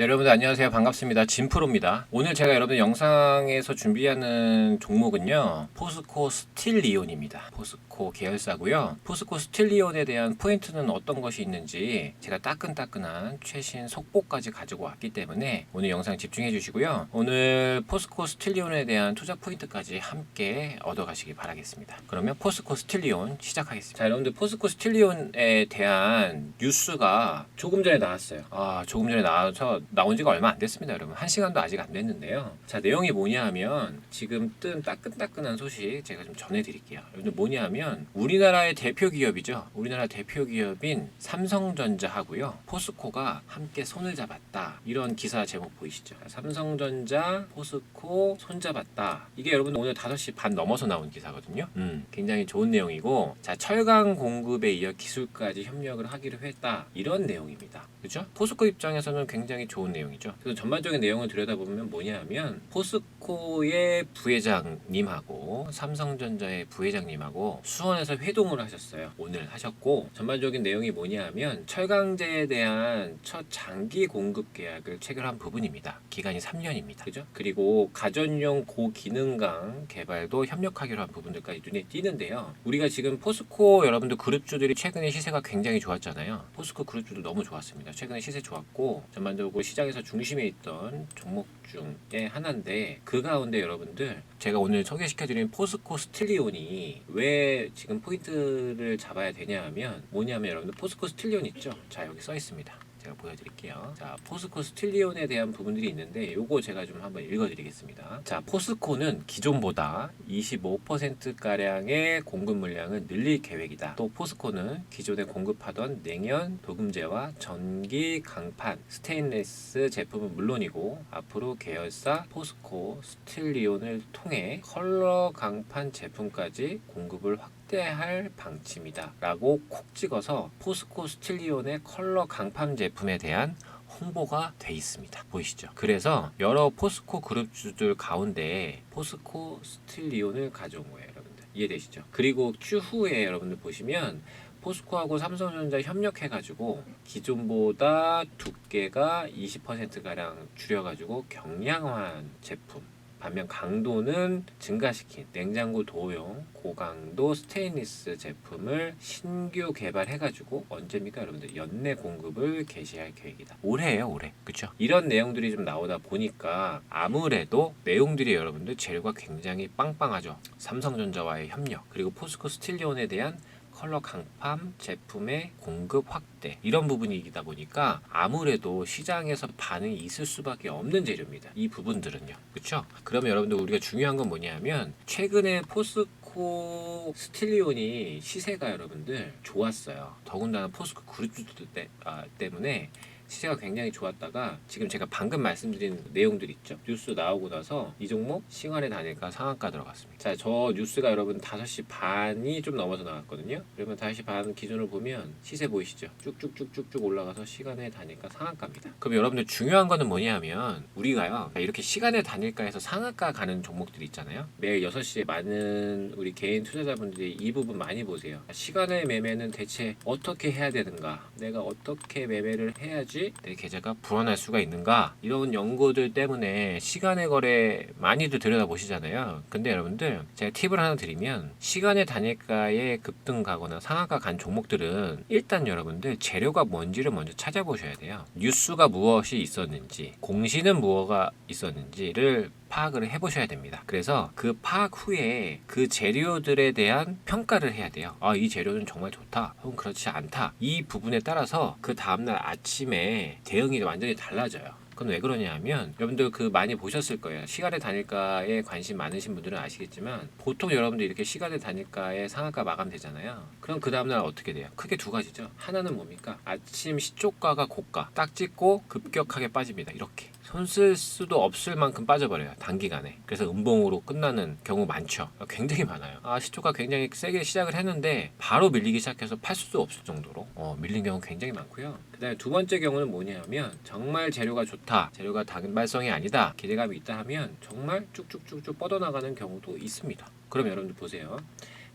네, 여러분들 안녕하세요. 반갑습니다. 진프로입니다. 오늘 제가 여러분 영상에서 준비하는 종목은요. 포스코 스틸리온입니다. 포스코 계열사고요. 포스코 스틸리온에 대한 포인트는 어떤 것이 있는지 제가 따끈따끈한 최신 속보까지 가지고 왔기 때문에 오늘 영상 집중해 주시고요. 오늘 포스코 스틸리온에 대한 투자 포인트까지 함께 얻어 가시기 바라겠습니다. 그러면 포스코 스틸리온 시작하겠습니다. 자, 여러분들 포스코 스틸리온에 대한 뉴스가 조금 전에 나왔어요. 아, 조금 전에 나와서 나온 지가 얼마 안 됐습니다, 여러분. 한 시간도 아직 안 됐는데요. 자, 내용이 뭐냐 하면 지금 뜬 따끈따끈한 소식 제가 좀 전해드릴게요. 여러분들 뭐냐 하면 우리나라의 대표 기업이죠. 우리나라 대표 기업인 삼성전자하고요. 포스코가 함께 손을 잡았다. 이런 기사 제목 보이시죠? 자, 삼성전자, 포스코 손잡았다. 이게 여러분 오늘 5시 반 넘어서 나온 기사거든요. 음, 굉장히 좋은 내용이고 자, 철강 공급에 이어 기술까지 협력을 하기로 했다. 이런 내용입니다. 그죠? 포스코 입장에서는 굉장히 좋은 내용이죠. 그래서 전반적인 내용을 들여다보면 뭐냐 하면 포스코의 부회장님하고 삼성전자의 부회장님하고 수원에서 회동을 하셨어요. 오늘 하셨고 전반적인 내용이 뭐냐 하면 철강제에 대한 첫 장기 공급 계약을 체결한 부분입니다. 기간이 3년입니다. 그죠? 그리고 가전용 고기능강 개발도 협력하기로 한 부분들까지 눈에 띄는데요. 우리가 지금 포스코 여러분들 그룹주들이 최근에 시세가 굉장히 좋았잖아요. 포스코 그룹주도 너무 좋았습니다. 최근에 시세 좋았고 전반적으로 시장에서 중심에 있던 종목 중에 하나인데 그 가운데 여러분들 제가 오늘 소개시켜드린 포스코 스틸리온이 왜 지금 포인트를 잡아야 되냐 하면 뭐냐면 여러분들 포스코 스틸리온 있죠? 자 여기 써 있습니다. 제가 보여드릴게요. 자, 포스코 스틸리온에 대한 부분들이 있는데 요거 제가 좀 한번 읽어드리겠습니다. 자, 포스코는 기존보다 25%가량의 공급 물량을 늘릴 계획이다. 또 포스코는 기존에 공급하던 냉연, 도금제와 전기 강판, 스테인레스 제품은 물론이고 앞으로 계열사 포스코 스틸리온을 통해 컬러 강판 제품까지 공급을 확 확대할 방침이다 라고 콕 찍어서 포스코 스틸리온의 컬러 강판 제품에 대한 홍보가 돼 있습니다. 보이시죠? 그래서 여러 포스코 그룹주들 가운데 포스코 스틸리온을 가져온 거예요, 여러분들. 이해되시죠? 그리고 추후에 여러분들 보시면 포스코하고 삼성전자 협력해가지고 기존보다 두께가 20%가량 줄여가지고 경량화한 제품 반면 강도는 증가시킨 냉장고 도용 고강도 스테인리스 제품을 신규 개발해가지고 언제입니까 여러분들? 연내 공급을 개시할 계획이다. 올해예요 올해. 그쵸? 이런 내용들이 좀 나오다 보니까 아무래도 내용들이 여러분들 재료가 굉장히 빵빵하죠. 삼성전자와의 협력 그리고 포스코 스틸리온에 대한 컬러 강판 제품의 공급 확대 이런 부분이다 보니까 아무래도 시장에서 반응이 있을 수밖에 없는 재료입니다. 이 부분들은요. 그렇죠? 그러면 여러분들 우리가 중요한 건 뭐냐면 최근에 포스코 스틸리온이 시세가 여러분들 좋았어요. 더군다나 포스코 그룹주들 때, 아, 때문에 시세가 굉장히 좋았다가 지금 제가 방금 말씀드린 내용들 있죠. 뉴스 나오고 나서 이 종목 시간에 다니까 상한가 들어갔습니다. 자, 저 뉴스가 여러분 5시 반이 좀 넘어서 나왔거든요. 그러면 5시 반 기준으로 보면 시세 보이시죠? 쭉쭉쭉쭉쭉 올라가서 시간에 다니까 상한가입니다. 그럼 여러분들 중요한 거는 뭐냐면 우리가요. 이렇게 시간에 다닐까 해서 상한가 가는 종목들이 있잖아요. 매일 6시에 많은 우리 개인 투자자분들이 이 부분 많이 보세요. 시간의 매매는 대체 어떻게 해야 되는가? 내가 어떻게 매매를 해야지 내 계좌가 불어날 수가 있는가? 이런 연구들 때문에 시간의 거래 많이들 들여다보시잖아요. 근데 여러분들 제가 팁을 하나 드리면 시간의 단일가에 급등 가거나 상한가 간 종목들은 일단 여러분들 재료가 뭔지를 먼저 찾아보셔야 돼요. 뉴스가 무엇이 있었는지 공시는 무엇가 있었는지를 파악을 해보셔야 됩니다. 그래서 그 파악 후에 그 재료들에 대한 평가를 해야 돼요. 아, 이 재료는 정말 좋다. 혹은 그렇지 않다. 이 부분에 따라서 그 다음날 아침에 대응이 완전히 달라져요. 그건 왜 그러냐면 여러분들 그 많이 보셨을 거예요. 시간의 단일가에 관심 많으신 분들은 아시겠지만 보통 여러분들 이렇게 시간의 단일가에 상한가 마감되잖아요. 그럼 그 다음날 어떻게 돼요? 크게 두 가지죠. 하나는 뭡니까? 아침 시초가가 고가 딱 찍고 급격하게 빠집니다. 이렇게. 손쓸 수도 없을 만큼 빠져버려요 단기간에. 그래서 음봉으로 끝나는 경우 많죠. 굉장히 많아요. 아 시초가 굉장히 세게 시작을 했는데 바로 밀리기 시작해서 팔 수도 없을 정도로 어, 밀린 경우 굉장히 많고요. 그 다음에 두 번째 경우는 뭐냐면 정말 재료가 좋다 재료가 단발성이 아니다 기대감이 있다 하면 정말 쭉쭉쭉쭉 뻗어나가는 경우도 있습니다. 그럼 여러분들 보세요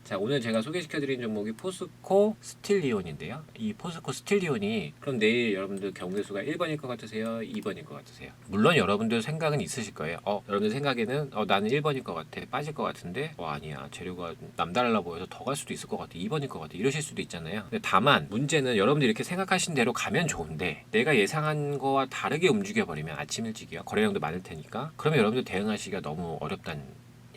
자 오늘 제가 소개시켜드린 종목이 포스코 스틸리온인데요. 이 포스코 스틸리온이 그럼 내일 여러분들 경계수가 1번일 것 같으세요? 2번일 것 같으세요? 물론 여러분들 생각은 있으실 거예요. 어 여러분들 생각에는 어 나는 1번일 것 같아 빠질 것 같은데 어 아니야 재료가 남달라 보여서 더 갈 수도 있을 것 같아 2번일 것 같아 이러실 수도 있잖아요. 근데 다만 문제는 여러분들이 이렇게 생각하신 대로 가면 좋은데 내가 예상한 거와 다르게 움직여 버리면 아침 일찍이요 거래량도 많을 테니까 그러면 여러분들 대응하시기가 너무 어렵다는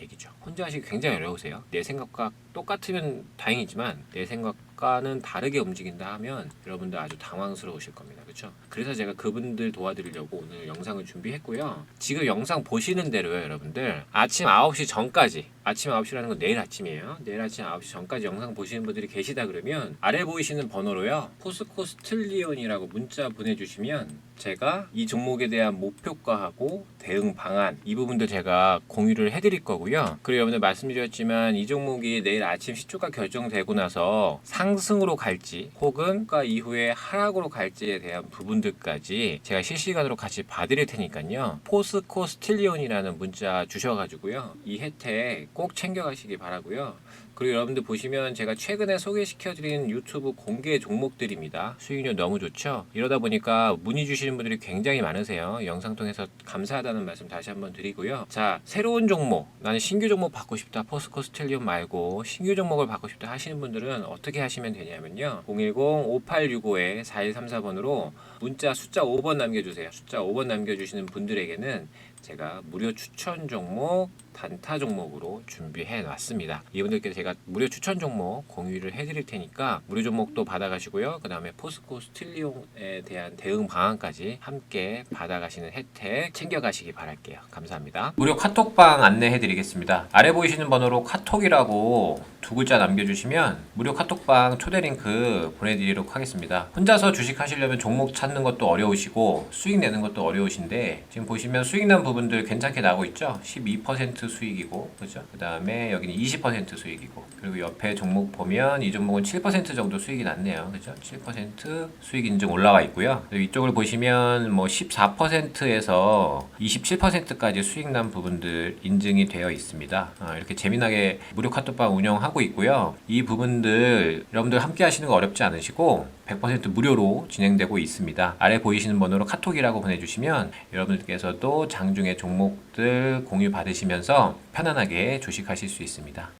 얘기죠. 혼자 하시기 굉장히 어려우세요. 내 생각과 똑같으면 다행이지만 내 생각 과는 다르게 움직인다 하면 여러분들 아주 당황스러우실 겁니다. 그렇죠? 그래서 제가 그분들 도와드리려고 오늘 영상을 준비했고요. 지금 영상 보시는 대로요, 여러분들. 아침 9시 전까지 아침 9시라는 건 내일 아침이에요. 내일 아침 9시 전까지 영상 보시는 분들이 계시다 그러면 아래 보이시는 번호로요. 포스코 스틸리온이라고 문자 보내주시면 제가 이 종목에 대한 목표가하고 대응 방안 이 부분도 제가 공유를 해드릴 거고요. 그리고 여러분들 말씀드렸지만 이 종목이 내일 아침 시초가 결정되고 나서 상 승으로 갈지 혹은 가 이후에 하락으로 갈지에 대한 부분들까지 제가 실시간으로 같이 봐드릴 테니까요. 포스코 스틸리온이라는 문자 주셔가지고요. 이 혜택 꼭 챙겨가시기 바라고요. 그리고 여러분들 보시면 제가 최근에 소개시켜드린 유튜브 공개 종목들입니다. 수익률 너무 좋죠? 이러다 보니까 문의 주시는 분들이 굉장히 많으세요. 영상 통해서 감사하다는 말씀 다시 한번 드리고요. 자, 새로운 종목, 나는 신규 종목 받고 싶다. 포스코 스텔리온 말고 신규 종목을 받고 싶다 하시는 분들은 어떻게 하시면 되냐면요. 010-5865-4134번으로 문자 숫자 5번 남겨주세요. 숫자 5번 남겨주시는 분들에게는 제가 무료 추천 종목 단타 종목으로 준비해 놨습니다. 이분들께 제가 무료 추천 종목 공유를 해드릴 테니까 무료 종목도 받아가시고요. 그 다음에 포스코 스틸리온에 대한 대응 방안까지 함께 받아가시는 혜택 챙겨가시기 바랄게요. 감사합니다. 무료 카톡방 안내해드리겠습니다. 아래 보이시는 번호로 카톡이라고 두 글자 남겨주시면 무료 카톡방 초대 링크 보내드리도록 하겠습니다. 혼자서 주식 하시려면 종목 찾는 것도 어려우시고 수익 내는 것도 어려우신데 지금 보시면 수익 난 부분들 괜찮게 나오고 있죠. 12% 수익이고 그죠? 그 다음에 여기는 20% 수익이고 그리고 옆에 종목 보면 이 종목은 7% 정도 수익이 났네요. 그죠? 7% 수익 인증 올라와 있고요. 이쪽을 보시면 뭐 14%에서 27%까지 수익 난 부분들 인증이 되어 있습니다. 아, 이렇게 재미나게 무료 카톡방 운영하고 있고요. 이 부분들 여러분들 함께 하시는 거 어렵지 않으시고 100% 무료로 진행되고 있습니다. 아래 보이시는 번호로 카톡이라고 보내주시면 여러분들께서도 장중에 종목들 공유 받으시면서 편안하게 주식하실 수 있습니다.